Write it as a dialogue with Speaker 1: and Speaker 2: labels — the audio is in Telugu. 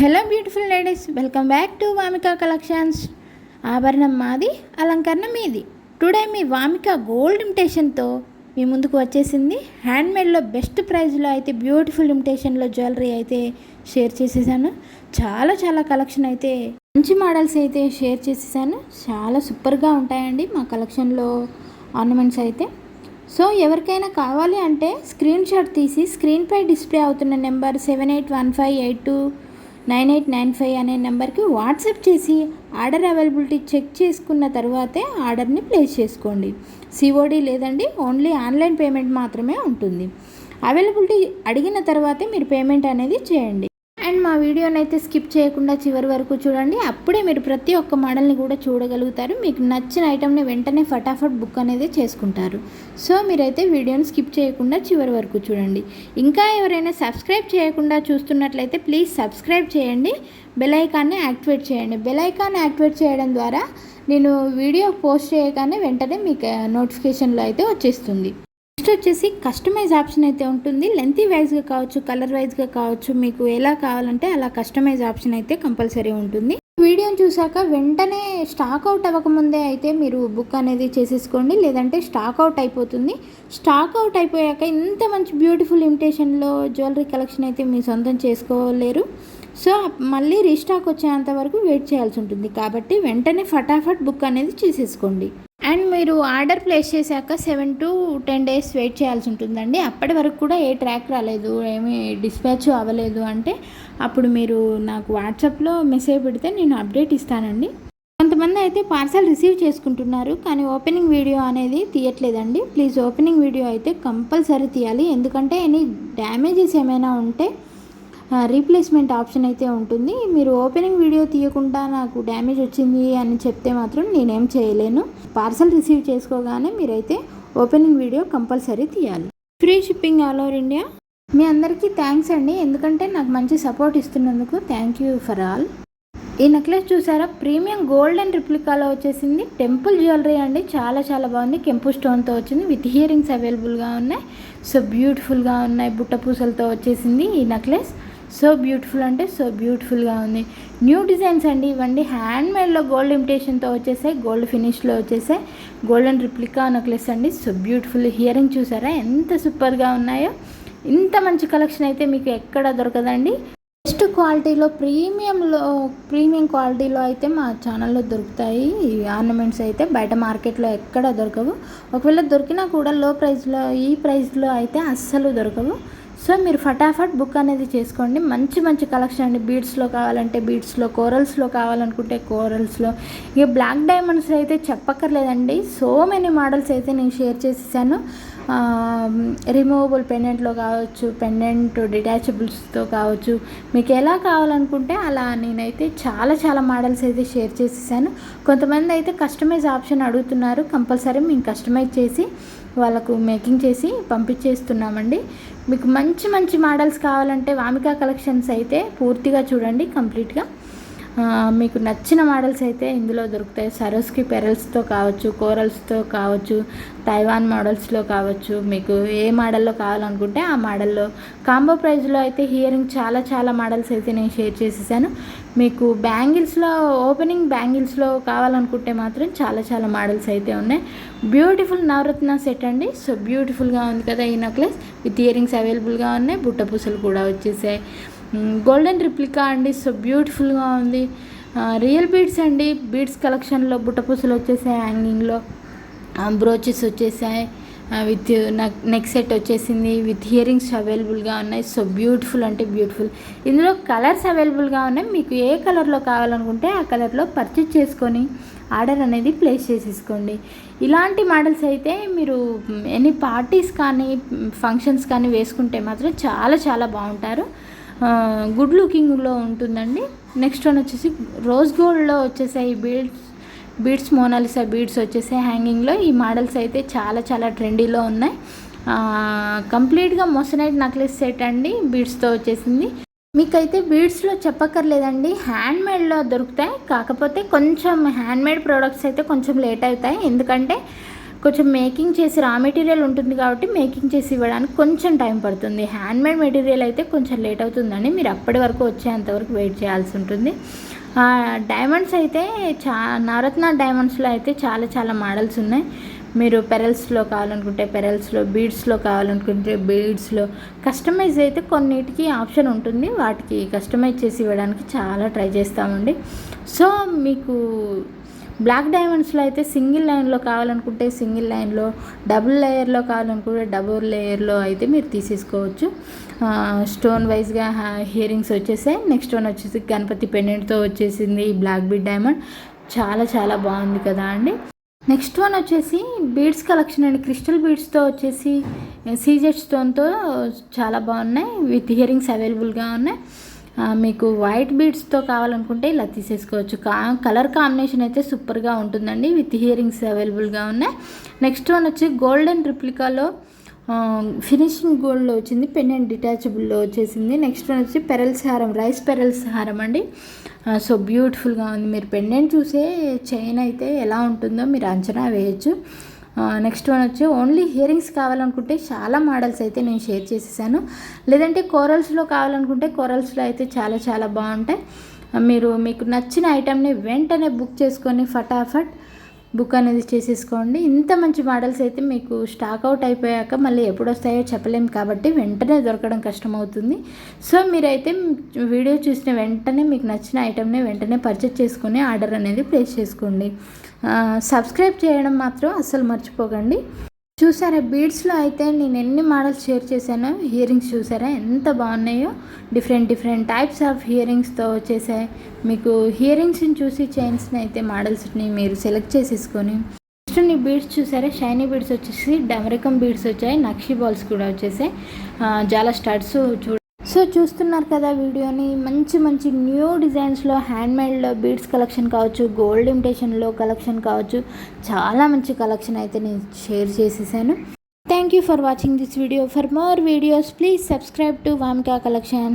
Speaker 1: Hello beautiful ladies welcome back to Vamika collections ఆభరణం మాది అలంకరణ మీది. టుడే మీ వామిక గోల్డ్ ఇమిటేషన్తో మీ ముందుకు వచ్చేసింది. హ్యాండ్మేడ్లో బెస్ట్ ప్రైజ్లో అయితే బ్యూటిఫుల్ ఇమిటేషన్లో జ్యువెలరీ అయితే షేర్ చేసేసాను. చాలా చాలా కలెక్షన్ అయితే మంచి మోడల్స్ అయితే షేర్ చేసేసాను. చాలా సూపర్గా ఉంటాయండి మా కలెక్షన్లో ఆర్నమెంట్స్ అయితే. సో ఎవరికైనా కావాలి అంటే స్క్రీన్ షాట్ తీసి స్క్రీన్పై డిస్ప్లే అవుతున్న number seven eight one five eight two nine eight nine five అనే నెంబర్కి వాట్సాప్ చేసి ఆర్డర్ అవైలబిలిటీ చెక్ చేసుకున్న తర్వాతే ఆర్డర్ని ప్లేస్ చేసుకోండి. సిఓడి లేదండి ఓన్లీ ఆన్లైన్ పేమెంట్ మాత్రమే ఉంటుంది. అవైలబిలిటీ అడిగిన తర్వాతే మీరు పేమెంట్ అనేది చేయండి. అండ్ మా వీడియోని అయితే స్కిప్ చేయకుండా చివరి వరకు చూడండి. అప్పుడే మీరు ప్రతి ఒక్క మోడల్ని కూడా చూడగలుగుతారు. మీకు నచ్చిన ఐటమ్ని వెంటనే ఫటాఫట్ బుక్ అనేది చేసుకుంటారు. సో మీరైతే వీడియోని స్కిప్ చేయకుండా చివరి వరకు చూడండి. ఇంకా ఎవరైనా సబ్స్క్రైబ్ చేయకుండా చూస్తున్నట్లయితే ప్లీజ్ సబ్స్క్రైబ్ చేయండి. బెల్ ఐకాన్ని యాక్టివేట్ చేయండి. బెల్ యాక్టివేట్ చేయడం ద్వారా నేను వీడియో పోస్ట్ చేయగానే వెంటనే మీకు నోటిఫికేషన్లో అయితే వచ్చేస్తుంది. నెక్స్ట్ వచ్చేసి కస్టమైజ్ ఆప్షన్ అయితే ఉంటుంది. లెంతీ వైజ్గా కావచ్చు కలర్ వైజ్గా కావచ్చు మీకు ఎలా కావాలంటే అలా కస్టమైజ్ ఆప్షన్ అయితే కంపల్సరీ ఉంటుంది. వీడియోని చూసాక వెంటనే స్టాక్ అవుట్ అవ్వకముందే అయితే మీరు బుక్ అనేది చేసేసుకోండి. లేదంటే స్టాక్ అవుట్ అయిపోతుంది. స్టాక్ అవుట్ అయిపోయాక ఇంత మంచి బ్యూటిఫుల్ ఇమిటేషన్లో జ్యువెలరీ కలెక్షన్ అయితే మీ సొంతం చేసుకోలేరు. సో మళ్ళీ రీస్టాక్ వచ్చేంత వరకు వెయిట్ చేయాల్సి ఉంటుంది. కాబట్టి వెంటనే ఫటాఫట్ బుక్ అనేది చేసేసుకోండి. అండ్ మీరు ఆర్డర్ ప్లేస్ చేశాక seven to ten days wait చేయాల్సి ఉంటుందండి. అప్పటి వరకు కూడా ఏ ట్రాక్ రాలేదు ఏమి డిస్పాచ్ అవ్వలేదు అంటే అప్పుడు మీరు నాకు వాట్సాప్లో మెసేజ్ పెడితే నేను అప్డేట్ ఇస్తానండి. కొంతమంది అయితే పార్సల్ రిసీవ్ చేసుకుంటున్నారు కానీ ఓపెనింగ్ వీడియో అనేది తీయట్లేదండి. ప్లీజ్ ఓపెనింగ్ వీడియో అయితే కంపల్సరీ తీయాలి. ఎందుకంటే ఎనీ డ్యామేజెస్ ఏమైనా ఉంటే రీప్లేస్మెంట్ ఆప్షన్ అయితే ఉంటుంది. మీరు ఓపెనింగ్ వీడియో తీయకుండా నాకు డ్యామేజ్ వచ్చింది అని చెప్తే మాత్రం నేనేం చేయలేను. పార్సల్ రిసీవ్ చేసుకోగానే మీరైతే ఓపెనింగ్ వీడియో కంపల్సరీ తీయాలి. Free shipping all over India మీ అందరికీ థ్యాంక్స్ అండి. ఎందుకంటే నాకు మంచి సపోర్ట్ ఇస్తున్నందుకు థ్యాంక్ యూ ఫర్ ఆల్ ఈ నెక్లెస్ చూసారా? ప్రీమియం గోల్డ్ అండ్ రిప్లికాలో వచ్చేసింది. టెంపుల్ జ్యువెలరీ అండి. చాలా చాలా బాగుంది. కెంపు స్టోన్తో వచ్చింది. విత్ హియరింగ్స్ అవైలబుల్గా ఉన్నాయి. సో బ్యూటిఫుల్గా ఉన్నాయి. బుట్ట పూసలతో వచ్చేసింది ఈ నెక్లెస్ సో బ్యూటిఫుల్ అంటే సో బ్యూటిఫుల్గా ఉంది. న్యూ డిజైన్స్ అండి ఇవన్నీ హ్యాండ్ మేడ్లో గోల్డ్ ఇమిటేషన్తో వచ్చేసాయి. గోల్డ్ ఫినిష్లో వచ్చేసాయి. గోల్డెన్ రిప్లికా నెక్లెస్ అండి. సో బ్యూటిఫుల్ హియరింగ్ చూసారా? ఎంత సూపర్గా ఉన్నాయో. ఇంత మంచి కలెక్షన్ అయితే మీకు ఎక్కడ దొరకదండి. బెస్ట్ క్వాలిటీలో ప్రీమియంలో ప్రీమియం క్వాలిటీలో అయితే మా ఛానల్లో దొరుకుతాయి. ఈ ఆర్నమెంట్స్ అయితే బయట మార్కెట్లో ఎక్కడ దొరకవు. ఒకవేళ దొరికినా కూడా లో ప్రైస్లో ఈ ప్రైస్లో అయితే అస్సలు దొరకవు. సో మీరు ఫటాఫట్ బుక్ అనేది చేసుకోండి. మంచి మంచి కలెక్షన్ అండి. బీడ్స్లో కావాలంటే బీడ్స్లో కోరల్స్లో కావాలనుకుంటే కోరల్స్లో. ఇక బ్లాక్ డైమండ్స్ అయితే చెప్పక్కర్లేదండి. సో మెనీ మోడల్స్ అయితే నేను షేర్ చేసేసాను. రిమూవబుల్ పెండెంట్లో కావచ్చు పెండెంట్ డిటాచబుల్స్తో కావచ్చు మీకు ఎలా కావాలనుకుంటే అలా నేనైతే చాలా చాలా మోడల్స్ అయితే షేర్ చేసేసాను. కొంతమంది అయితే కస్టమైజ్ ఆప్షన్ అడుగుతున్నారు. కంపల్సరీ మేము కస్టమైజ్ చేసి వాళ్ళకు మేకింగ్ చేసి పంపించేస్తున్నామండి. మీకు మంచి మంచి మోడల్స్ కావాలంటే వామికా కలెక్షన్స్ అయితే పూర్తిగా చూడండి కంప్లీట్గా మీకు నచ్చిన మోడల్స్ అయితే ఇందులో దొరుకుతాయి. సరోస్కి పెరల్స్తో కావచ్చు కోరల్స్తో కావచ్చు తైవాన్ మోడల్స్లో కావచ్చు. మీకు ఏ మోడల్లో కావాలనుకుంటే ఆ మోడల్లో కాంబో ప్రైజ్లో అయితే హియరింగ్ చాలా చాలా మోడల్స్ అయితే నేను షేర్ చేసేసాను. మీకు బ్యాంగిల్స్లో ఓపెనింగ్ బ్యాంగిల్స్లో కావాలనుకుంటే మాత్రం చాలా చాలా మోడల్స్ అయితే ఉన్నాయి. బ్యూటిఫుల్ నవరత్న సెట్ అండి. సో బ్యూటిఫుల్గా ఉంది కదా ఈ నెక్లెస్ విత్ ఇయరింగ్స్ అవైలబుల్గా ఉన్నాయి. బుట్ట పూసలు కూడా వచ్చేసాయి. గోల్డెన్ రిప్లికా అండి సో బ్యూటిఫుల్గా ఉంది. రియల్ బీడ్స్ అండి బీడ్స్ కలెక్షన్లో బుట్టపూసలు వచ్చేసాయి హ్యాంగింగ్లో బ్రోచెస్ వచ్చేసాయి. విత్ నెక్ సెట్ వచ్చేసింది విత్ హియరింగ్స్ అవైలబుల్గా ఉన్నాయి. సో బ్యూటిఫుల్ అంటే బ్యూటిఫుల్ ఇందులో కలర్స్ అవైలబుల్గా ఉన్నాయి. మీకు ఏ కలర్లో కావాలనుకుంటే ఆ కలర్లో పర్చేజ్ చేసుకొని ఆర్డర్ అనేది ప్లేస్ చేసేసుకోండి. ఇలాంటి మోడల్స్ అయితే మీరు ఎనీ పార్టీస్ కానీ ఫంక్షన్స్ కానీ వేసుకుంటే మాత్రం చాలా చాలా బాగుంటారు. గుడ్ లుకింగ్లో ఉంటుందండి. నెక్స్ట్ వన్ వచ్చేసి రోజ్ గోల్డ్లో వచ్చేసాయి బీడ్స్ బీడ్స్ మోనాలిసా బీడ్స్ వచ్చేసాయి హ్యాంగింగ్లో ఈ మోడల్స్ అయితే చాలా చాలా ట్రెండీలో ఉన్నాయి. కంప్లీట్గా మొసనైట్ నక్లెస్ సెట్ అండి. బీడ్స్తో వచ్చేసింది. మీకైతే బీడ్స్లో చెప్పక్కర్లేదండి. హ్యాండ్మేడ్లో దొరుకుతాయి. కాకపోతే కొంచెం హ్యాండ్మేడ్ ప్రోడక్ట్స్ అయితే కొంచెం లేట్ అవుతాయి. ఎందుకంటే కొంచెం మేకింగ్ చేసి రా మెటీరియల్ ఉంటుంది కాబట్టి మేకింగ్ చేసి ఇవ్వడానికి కొంచెం టైం పడుతుంది. హ్యాండ్మేడ్ మెటీరియల్ అయితే కొంచెం లేట్ అవుతుందని మీరు అప్పటి వరకు వచ్చేంతవరకు వెయిట్ చేయాల్సి ఉంటుంది. డైమండ్స్ అయితే చా నవరత్న డైమండ్స్లో అయితే చాలా చాలా మోడల్స్ ఉన్నాయి. మీరు పెరల్స్లో కావాలనుకుంటే పెరల్స్లో బీడ్స్లో కావాలనుకుంటే బీడ్స్లో కస్టమైజ్ అయితే కొన్నిటికి ఆప్షన్ ఉంటుంది. వాటికి కస్టమైజ్ చేసి ఇవ్వడానికి చాలా ట్రై చేస్తామండి. సో మీకు బ్లాక్ డైమండ్స్లో అయితే సింగిల్ లైన్లో కావాలనుకుంటే సింగిల్ లైన్లో డబుల్ లేయర్లో కావాలనుకుంటే డబుల్ లేయర్లో అయితే మీరు తీసేసుకోవచ్చు. స్టోన్ వైజ్గా హియరింగ్స్ వచ్చేసాయి. నెక్స్ట్ వన్ వచ్చేసి గణపతి పెండెంట్తో వచ్చేసింది ఈ బ్లాక్ బీడ్ డైమండ్ చాలా చాలా బాగుంది కదా అండి. నెక్స్ట్ వన్ వచ్చేసి బీడ్స్ కలెక్షన్ అండి. క్రిస్టల్ బీడ్స్తో వచ్చేసి సీజెడ్ స్టోన్తో చాలా బాగున్నాయి. విత్ హియరింగ్స్ అవైలబుల్గా ఉన్నాయి. మీకు వైట్ బీడ్స్తో కావాలనుకుంటే ఇలా తీసేసుకోవచ్చు. కా కలర్ కాంబినేషన్ అయితే సూపర్గా ఉంటుందండి. విత్ హియరింగ్స్ అవైలబుల్గా ఉన్నాయి. నెక్స్ట్ వన్ వచ్చి గోల్డెన్ రిప్లికాలో ఫినిషింగ్ గోల్డ్లో వచ్చింది. పెన్ అండ్ డిటాచబుల్లో వచ్చేసింది. నెక్స్ట్ వన్ వచ్చి పెరల్స్ హారం రైస్ పెరల్స్ హారం అండి. సో బ్యూటిఫుల్గా ఉంది. మీరు పెండెంట్ చూసే చైన్ అయితే ఎలా ఉంటుందో మీరు అంచనా వేయచ్చు. నెక్స్ట్ వన్ వచ్చి ఓన్లీ హియరింగ్స్ కావాలనుకుంటే చాలా మోడల్స్ అయితే నేను షేర్ చేసేసాను. లేదంటే కోరల్స్లో కావాలనుకుంటే కోరల్స్లో అయితే చాలా చాలా బాగుంటాయి. మీరు మీకు నచ్చిన ఐటెంని వెంటనే బుక్ చేసుకొని ఫటాఫట్ బుక్ అనేది చేసేసుకోండి. ఇంత మంచి మోడల్స్ అయితే మీకు స్టాక్ అవుట్ అయిపోయాక మళ్ళీ ఎప్పుడు వస్తాయో చెప్పలేము కాబట్టి వెంటనే దొరకడం కష్టమవుతుంది. సో మీరైతే వీడియో చూసిన వెంటనే మీకు నచ్చిన ఐటెంని వెంటనే పర్చేజ్ చేసుకుని ఆర్డర్ అనేది ప్లేస్ చేసుకోండి. సబ్స్క్రైబ్ చేయడం మాత్రం అస్సలు మర్చిపోకండి. చూసారా బీడ్స్లో అయితే నేను ఎన్ని మోడల్స్ షేర్ చేశానో హియరింగ్స్ చూసారా ఎంత బాగున్నాయో డిఫరెంట్ డిఫరెంట్ టైప్స్ ఆఫ్ హియరింగ్స్తో వచ్చేసాయి మీకు హియరింగ్స్ని చూసి చైన్స్ని అయితే మోడల్స్ని మీరు సెలెక్ట్ చేసేసుకొని నెక్స్ట్ నీ బీడ్స్ చూసారా షైనీ బీడ్స్ వచ్చేసి డమరికం బీడ్స్ వచ్చాయి నక్షి బాల్స్ కూడా వచ్చేసాయి చాలా స్టడ్స్ చూ సో చూస్తున్నారు కదా వీడియోని మంచి మంచి న్యూ డిజైన్స్లో హ్యాండ్మేడ్లో బీడ్స్ కలెక్షన్ కావచ్చు గోల్డ్ ఇమిటేషన్లో కలెక్షన్ కావచ్చు చాలా మంచి కలెక్షన్ అయితే నేను షేర్ చేసేసాను. Thank you for watching this video for more videos please subscribe to Vamika collection